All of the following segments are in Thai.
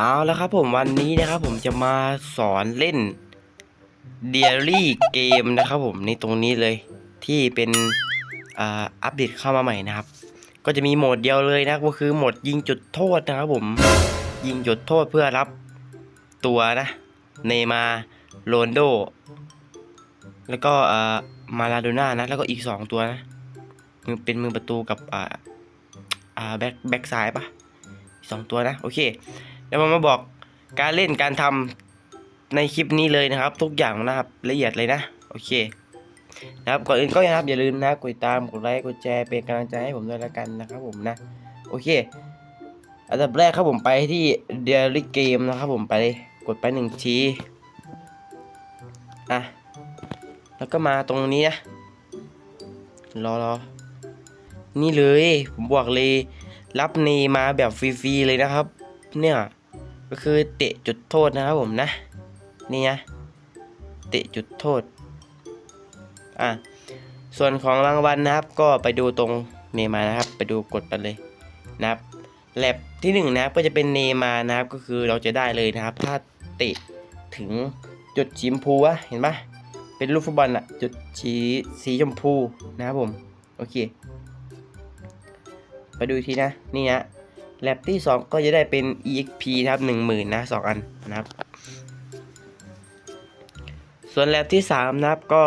เอาแล้วครับผมวันนี้นะครับผมจะมาสอนเล่นเดียรี่เกมนะครับผมในตรงนี้เลยที่เป็นอัปเดตเข้ามาใหม่นะครับ ก็จะมีโหมดเดียวเลยนะก็คือโหมดยิงจุดโทษนะครับผมยิงจุดโทษเพื่อรับตัวนะเนมาโรนโด แล้วก็อ่ามาลาโดน่านะแล้วก็อีกสองตัวนะมือเป็นมือประตูกับอ่าอ่าแบ็คแบ็คซ้ายปะสองตัวนะ โอเค เดี๋ยวผมมาบอกการเล่นการทำในคลิปนี้เลยนะครับ ทุกอย่างนะครับละเอียดเลยนะโอเคนะครับก่อนอื่นก็นะครับอย่าลืมนะกดติดตามกดไลค์กดแชร์เป็นกำลังใจให้ผมด้วยละกันนะครับผมนะโอเคอันดับแรกครับผมไปที่เดลิเกมนะครับผมไปกดไปหนึ่งทีอะแล้วก็มาตรงนี้นะรอรอนี่เลยผมบอกเลย รับเนมาแบบฟรีๆเลยนะครับ เนี่ย ก็คือเตะจุดโทษนะครับผมนะ นี่นะเตะจุดโทษ อะ ส่วนของรางวัลนะครับ ก็ไปดูตรงเนมานะครับ ไปดูกดไปเลยนะครับแลบที่หนึ่งนะครับก็จะเป็นเนมานะครับ ก็คือเราจะได้เลยนะครับ ถ้าเตะถึงจุดชิมพูอะเห็นปะเป็นลูกฟุตบอลอะจุดสีสีชมพูนะครับผม โอเค ไปดูทีนะ นี่นะ แลบที่ 2 ก็จะได้เป็น exp นะครับ10,000นะ2อันนะครับ ส่วนแลบที่ 3 นะครับก็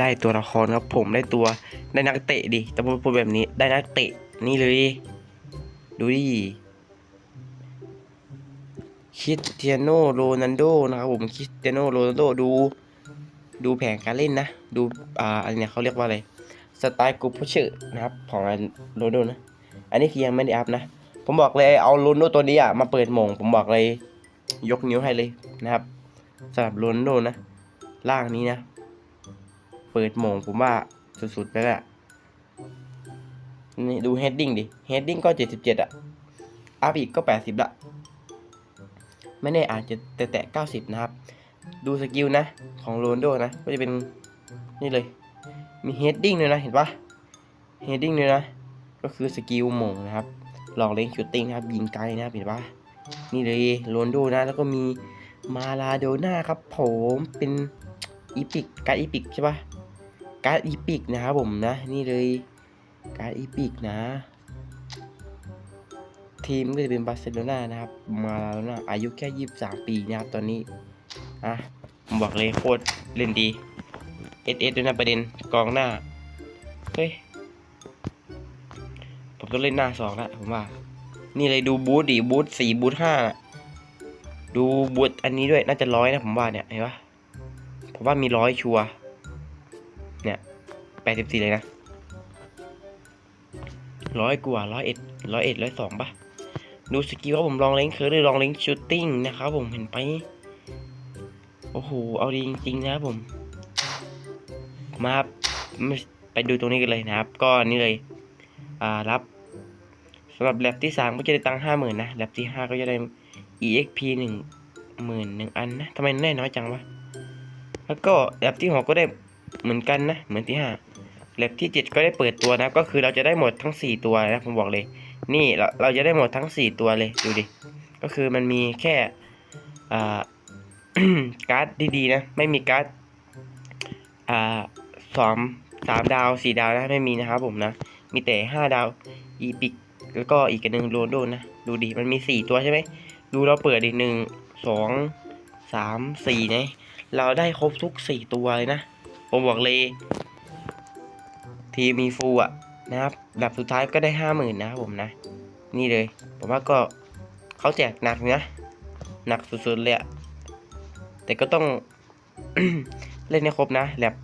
ได้ตัวละครครับผมได้ตัวได้นักเตะดิแต่ผมพูดแบบนี้ได้นักเตะนี่เลยดูดิคริสเตียโนโรนัลโดนะครับผมคริสเตียโนโรนัลโดดู ดูแผนการเล่นนะ ดูอ่าอะไรเนี่ยเขาเรียกว่าอะไร สไตล์กรุ๊ปผู้ชื่อนะครับ ของโรนัลโดนะ อันนี้คือยังไม่ได้อัพนะ ผมบอกเลยเอาโรนโดตัวนี้อะมาเปิดมง ผมบอกเลยยกนิ้วให้เลยนะครับสำหรับโรนโดนะล่างนี้นะ เปิดมงผมว่าสุดๆไปแล้วอะนี่ดูเฮดดิ้งดิเฮดดิ้งก็77อะอัพอีกก็80ละไม่แน่อาจจะแตะๆ90นะครับ ดูสกิลนะ ของโรนโดนะ ก็จะเป็นนี่เลย มีเฮดดิ้งด้วยนะ เห็นปะเฮดดิ้งด้วยนะ ก็คือสกิลหม่งนะครับลองเล่นชูตติ้งนะครับ ยิงไกลนะครับเห็นปะนี่เลยโรนโดนะแล้วก็มีมาลาโดน่าครับผมเป็นอีพิกการ์ดอีพิกใช่ปะการ์ดอีพิกนะครับผมนะ นี่เลยการ์ดอีพิกนะ ทีมก็จะเป็นบาร์เซโลนานะครับ มาลาโดน่าอายุแค่ 23 ปีนะครับตอนนี้อะบอกเลยโคตรเล่นดีเอสเอสด้วยนะประเด็นกองหน้า เฮ้ย ผมต้องเล่นหน้าสองแล้วผมว่า นี่เลยดูบูธดิบูธสี่บูธห้าดูบูธอันนี้ด้วยน่าจะร้อยนะผมว่าเนี่ยเห็นปะผมว่ามีร้อยชัวร์เนี่ยแปดสิบสี่เลยนะร้อยกว่าร้อยเอ็ดร้อยเอ็ดร้อยสองปะดูสกิลว่าผมลองเล่นเคอร์หรือลองเล่นชูตติ้งนะครับผมเห็นไป โอ้โห เอาดีจริงๆนะครับผม มาไปดูตรงนี้กันเลยนะครับ ก็นี่เลย อ่า รับ สำหรับแลบที่สามก็จะได้ตังค์ห้าหมื่นนะแลบที่ห้าก็จะได้ exp หนึ่งหมื่นหนึ่งอันนะทำไมได้น้อยจังวะ แล้วก็แลบที่หกก็ได้เหมือนกันนะ เหมือนที่ห้าแลบที่เจ็ดก็ได้เปิดตัวนะ ก็คือเราจะได้หมดทั้งสี่ตัวนะผมบอกเลย นี่เราเราจะได้หมดทั้งสี่ตัวเลยดูดิ ก็คือมันมีแค่อ่าการ์ดดีๆนะ ไม่มีการ์ดอ่าสองสามดาวสี่ดาวนะไม่มีนะครับผมนะ มีแต่ห้าดาวอีพิก แล้วก็อีกอันหนึ่งโรนโดนะ ดูดิ มันมีสี่ตัวใช่ไหม ดูเราเปิดอีกหนึ่งสองสามสี่นะ เราได้ครบทุกสี่ตัวเลยนะ ผมบอกเลย ทีมีฟูอะนะครับแบบสุดท้ายก็ได้ห้าหมื่นนะครับผมนะ นี่เลย ผมว่าก็เขาแจกหนักนะหนักสุดๆเลยอะแต่ก็ต้องเล่นให้ครบนะแลบ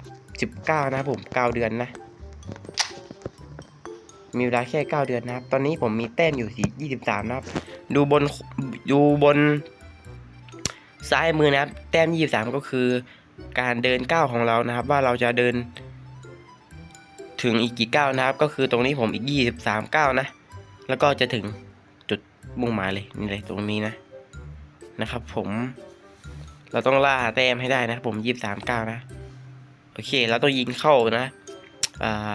สิบเก้านะครับผมเก้าเดือนนะ มีเวลาแค่ 9 เดือนนะครับ ตอนนี้ผมมีแต้มอยู่ที่23 นะครับ ดูบน ดูบน ซ้ายมือนะครับ แต้ม 23 ก็คือ การเดินก้าวของเรานะครับ ว่าเราจะเดิน ถึงอีกกี่ก้าวนะครับ ก็คือตรงนี้ผมอีก 23 ก้าวนะ แล้วก็จะถึงจุดมุ่งหมายเลย นี่เลยตรงนี้นะ นะครับ ผม เราต้องล่าแต้มให้ได้นะ ผม 23 ก้าวนะ โอเค เราต้องยิงเข้านะ อ่า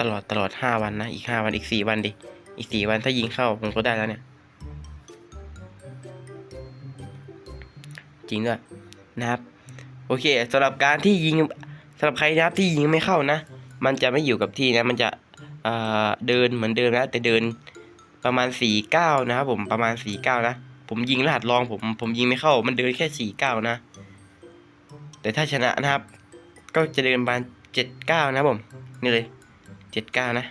ตลอดตลอดห้าวันนะ อีกห้าวันอีกสี่วันดิ อีกสี่วันถ้ายิงเข้าผมก็ได้แล้วเนี่ย จริงด้วยนะครับ โอเคสำหรับการที่ยิงสำหรับใครนะครับที่ยิงไม่เข้านะ มันจะไม่อยู่กับที่นะ มันจะเเดินเหมือนเดิมนะ แต่เดินประมาณสี่เก้านะครับผมประมาณสี่เก้านะ ผมยิงรหัสรองผมผมยิงไม่เข้า มันเดินแค่สี่เก้านะ แต่ถ้าชนะนะครับ ก็จะเดินประมาณเจ็ดเก้านะผมนี่เลย เจ็ดเก้านะ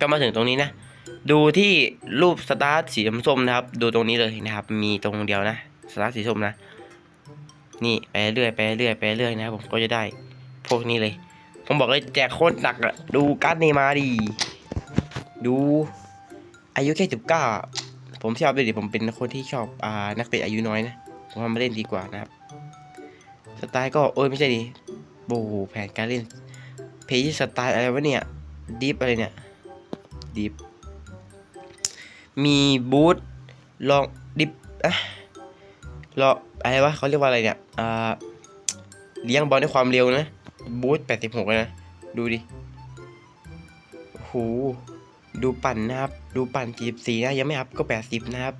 ก็มาถึงตรงนี้นะ ดูที่รูปสตาร์ทสีส้มนะครับ ดูตรงนี้เลยนะครับ มีตรงเดียวนะ สตาร์ทสีส้มนะ นี่ไปเรื่อยไปเรื่อยไปเรื่อยนะครับผมก็จะได้พวกนี้เลย ผมบอกเลยแจกโคตรหนักอะดูการ์ดเนย์มาดี ดูอายุแค่สิบเก้าผมชอบเลยดิผมเป็นคนที่ชอบอ่านักเตะอายุน้อยนะ ผมว่ามาเล่นดีกว่านะครับ สไตล์ก็โอ้ยไม่ใช่ดิโบแผนการเล่น เพย์สไตล์อะไรวะเนี่ยดิฟอะไรเนี่ยดิฟมีบูทลองดิฟอะลองอะไรวะเขาเรียกว่าอะไรเนี่ยอ่าเลี้ยงบอลด้วยความเร็วนะ บูทแปดสิบหกเลยนะ ดูดิโหดูปั่นนะครับ ดูปั่นจีบสีนะยังไม่อัพก็แปดสิบนะครับ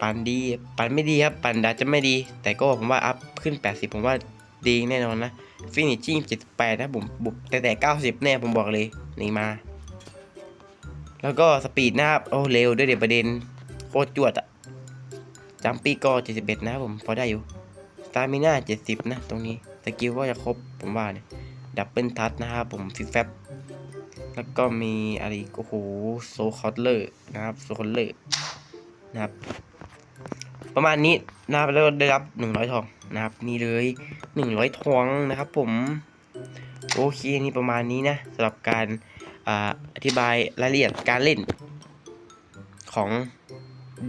ปั่นดี ปั่นไม่ดีครับ ปั่นดาจะไม่ดี แต่ก็ผมว่าอัพขึ้น 80 ผมว่า ดีแน่นอนนะฟินิชชิ่ง78นะผมบุกแต่แต่90 แน่ผมบอกเลยนี่มา แล้วก็สปีดนะครับโอ้เร็วด้วยเดี๋ยวประเด็นโคตรจวดอะจัมปี้ก็ 71 นะผมพอได้อยู่สตามิน่า70 นะ ตรงนี้สกิลก็จะครบผมว่าเนี่ยดับเบิลทัชนะครับผมฟิฟแฟบแล้วก็มีอะไรกโอ้โหโซคอตเลอร์นะครับโซคอตเลอร์นะครับ ประมาณนี้นะครับแล้วได้รับ 100 ทอง นะครับนี่เลย100ทองนะครับผมโอเคนี่ประมาณนี้นะสำหรับการออธิบายรายละเอียดการเล่นของ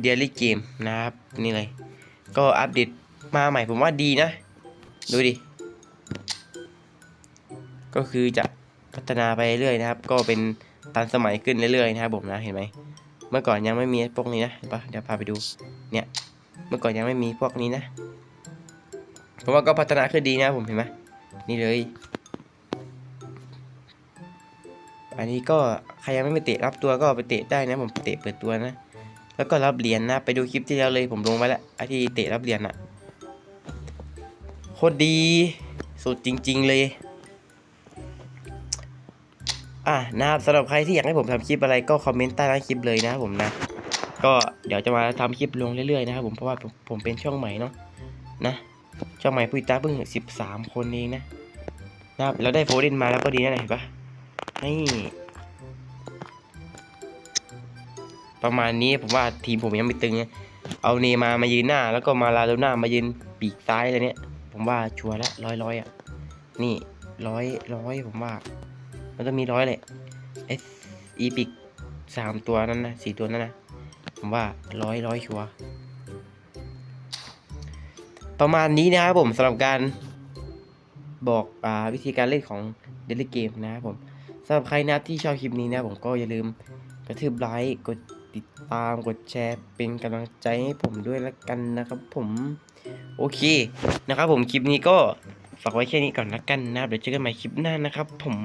Daily Game นะครับนี่เลย ก็อัปเดตมาใหม่ผมว่าดีนะ ดูดิ ก็คือจะพัฒนาไปเรื่อยนะครับ ก็เป็นตันสมัยขึ้นเรื่อยๆนะครับผมนะเห็นไหมเมื่อก่อนยังไม่มีพวกนี้นะเห็นปะเดี๋ยวพาไปดูเนี่ยเมื่อก่อนยังไม่มีพวกนี้นะ ผมว่าก็พัฒนาขึ้นดีนะผมเห็นไหมนี่เลย อันนี้ก็ใครยังไม่ไปเตะรับตัวก็ไปเตะได้นะ ผมเตะเปิดตัวนะ แล้วก็รับเหรียญนะไปดูคลิปที่แล้วเลยผมลงไว้แล้วไอที่เตะรับเหรียญอะโคตรดีสุดจริง ๆ เลยอะนะครับสำหรับใครที่อยากให้ผมทำคลิปอะไรก็คอมเมนต์ใต้ล่างคลิปเลยนะครับผมนะ ก็เดี๋ยวจะมาทำคลิปลงเรื่อยๆนะครับผมเพราะว่าผมผมเป็นช่องใหม่เนาะนะ ช่องใหม่ผู้ติดตาเพิ่งสิบสามคนเองนะนะครับแล้วได้โฟดินมาแล้วก็ดีนะเห็นปะนี่ประมาณนี้ผมว่าทีมผมยังไม่ตึงนะเอาเนมามายืนหน้า แล้วก็มาลาโดน่ามายืนปีกซ้ายอะไรเนี้ย ผมว่าชัวร์ละร้อยร้อยอะ นี่ร้อยร้อยผมว่า มันต้องมีร้อยเลยเอสอีพิกสามตัวนั้นนะสี่ตัวนั้นนะผมว่าร้อยร้อยชัวร์ ประมาณนี้นะครับผมสำหรับการบอกอวิธีการเล่นของเดลิเกมนะครับผมสำหรับใครนะที่ชอบคลิปนี้นะผมก็อย่าลืมกระทืบไลค์กดติดตามกดแชร์เป็นกำลังใจให้ผมด้วยละกันนะครับผมโอเคนะครับผมคลิปนี้ก็ฝากไว้แค่นี้ก่อนละกันนะเดี๋ยวเจอกันใหม่คลิปหน้านะครับผม